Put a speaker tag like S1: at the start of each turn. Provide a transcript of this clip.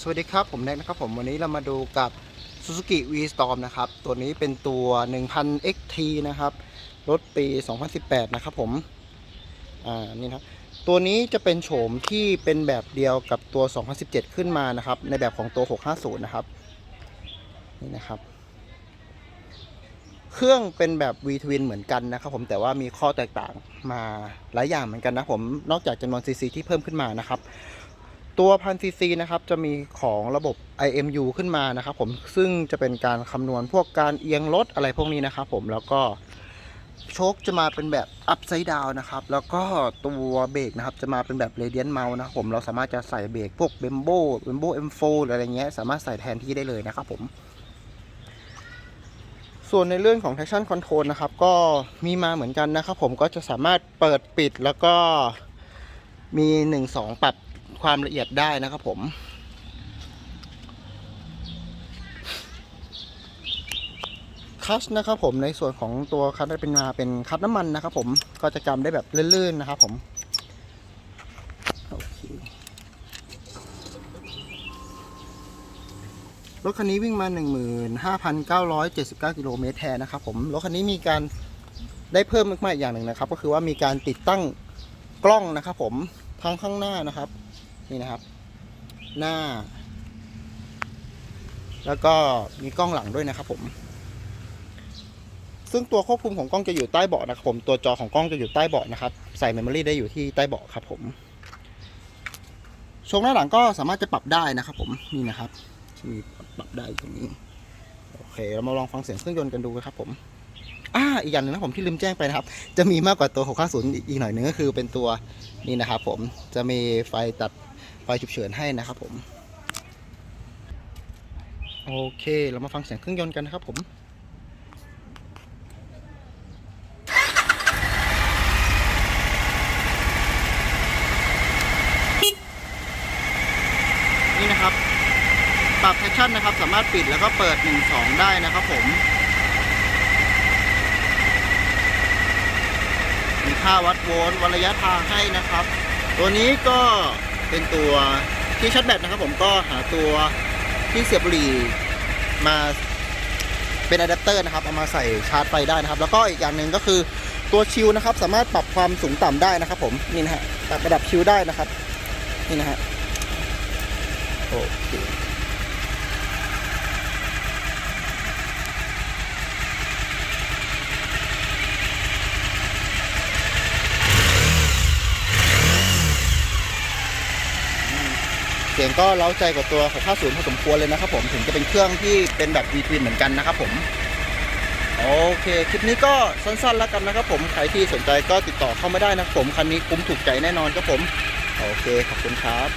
S1: สวัสดีครับผมแน็กนะครับผมวันนี้เรามาดูกับ Suzuki V-Storm นะครับ ตัวนี้เป็นตัว 1000 XT นะครับ รถปี 2018 นะครับผมอ่านี่นะตัวนี้จะเป็นโฉมที่เป็นแบบเดียวกับตัว 2017 ขึ้นมานะครับ ในแบบของตัว 650 นะครับ นี่นะครับ เครื่องเป็นแบบ V Twin เหมือนกันนะครับผมแต่ว่ามีข้อแตกต่างมาหลายอย่างเหมือนกันนะผมนอกจากจำนวน CC ที่เพิ่มขึ้นมานะครับ ตัวพันซีซีนะครับจะมีของระบบ IMU ขึ้นมานะครับผมซึ่งจะเป็นการคำนวณพวกการเอียงรถอะไรพวกนี้นะครับผมแล้วก็โชคจะมาเป็นแบบ upside down นะครับ แล้วก็ตัวเบรกนะครับ จะมาเป็นแบบ radiant mount นะครับผมเราสามารถจะใส่เบรกพวก Bembo Bembo M4 หรืออะไรเงี้ย สามารถใส่แทนที่ได้เลยนะครับผม ส่วนในเรื่องของ traction control นะครับ ก็มีมาเหมือนกันนะครับผมก็จะสามารถเปิดปิดแล้วก็มี 1-2 ปรับ ความละเอียดได้นะครับผม คัชนะครับผมในส่วนของตัวคัชเป็นมาเป็นคัชน้ำมันนะครับผมก็จะจำได้แบบลื่นๆนะครับผมรถคันนี้วิ่งมา 15,979 กิโลเมตรแทนนะครับผมรถคันนี้มีการได้เพิ่มมากๆอีกอย่างหนึ่งนะครับ ก็คือว่ามีการติดตั้งกล้องนะครับผมทั้งข้างหน้านะครับ นี่นะครับ หน้า แล้วก็มีกล้องหลังด้วยนะครับผม ซึ่งตัวควบคุมของกล้องจะอยู่ใต้เบาะนะครับผม ตัวจอของกล้องจะอยู่ใต้เบาะนะครับ ใส่เมมโมรีได้อยู่ที่ใต้เบาะครับผมช่วงหน้าหลังก็สามารถจะปรับได้นะครับ ผมนี่นะครับมีปรับได้ตรงนี้โอเคเรามาลองฟังเสียงเครื่องยนต์กันดูครับ ผมอ่าอีกอย่างหนึงนะผมที่ลืมแจ้งไปนะครับ จะมีมากกว่าตัว 650 อีกหน่อยหนึงก็คือเป็นตัวนี่นะครับ ผมจะมีไฟตัด ไฟฉุกเฉินให้นะครับผม โอเคเรามาฟังเสียงเครื่องยนต์กันนะครับผมนี่นะครับ ปรับแพชชั่นนะครับ สามารถปิดแล้วก็เปิด 1 2 ได้นะครับผม มีค่าวัดโวลต์วัดระยะทางให้นะครับ ตัวนี้ก็ เป็นตัวที่ชาร์จแบตนะครับผมก็หาตัวที่เสียบบุหรี่มาเป็นอะแดปเตอร์นะครับเอามาใส่ชาร์จไฟได้นะครับ แล้วก็อีกอย่างหนึ่งก็คือตัวชิวนะครับ สามารถปรับความสูงต่ำได้นะครับ ผมนี่นะฮะปรับระดับชิวได้นะครับ นี่นะฮะโอเค เสียงก็เล้าใจกว่าตัว650พอสมควรเลยนะครับผมถึงจะเป็นเครื่องที่เป็นแบบ V twin เหมือนกันนะครับผมโอเค คลิปนี้ก็สั้นๆแล้วกันนะครับผม ใครที่สนใจก็ติดต่อเข้ามาได้นะครับผม คันนี้คุ้มถูกใจแน่นอนครับผม โอเค ขอบคุณครับ